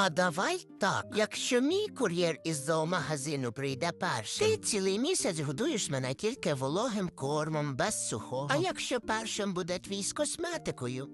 А давай так. Якщо мій кур'єр із зоомагазину прийде першим, ти цілий місяць годуєш мене тільки вологим кормом, без сухого. А якщо першим буде твій з косметикою,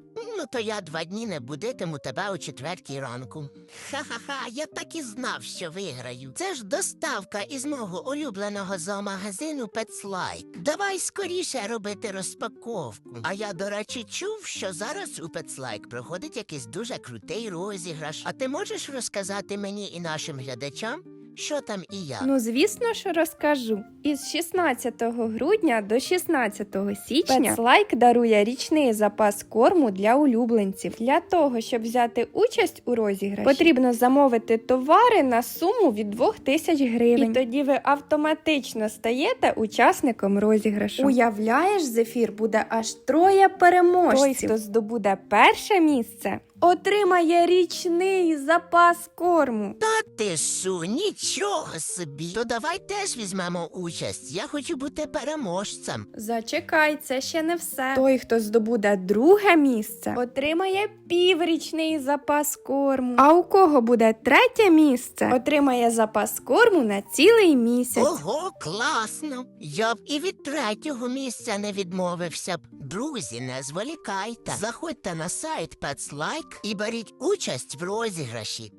ну то я два дні не будитиму тебе о четвертій ранку. Ха-ха-ха, я так і знав, що виграю. Це ж доставка із мого улюбленого зоомагазину Пецлайк. Давай скоріше робити розпаковку. А я, до речі, чув, що зараз у Пецлайк проходить якийсь дуже крутий розіграш. А ти можеш розказати мені і нашим глядачам, що там і як? Ну, звісно ж, розкажу. Із 16 грудня до 16 січня Петслайк дарує річний запас корму для улюбленців. Для того, щоб взяти участь у розіграші, потрібно замовити товари на суму від 2000 гривень. І тоді ви автоматично стаєте учасником розіграшу. Уявляєш, зефір буде аж троє переможців. Той, хто здобуде перше місце, отримає річний запас корму. Та ти су, нічого собі. То давай теж візьмемо участь. Я хочу бути переможцем. Зачекай, це ще не все. Той, хто здобуде друге місце, отримає піврічний запас корму. А у кого буде третє місце, отримає запас корму на цілий місяць. Ого, класно! Я б і від третього місця не відмовився б. Друзі, не зволікайте. Заходьте на сайт Pets Like і беріть участь в розіграші.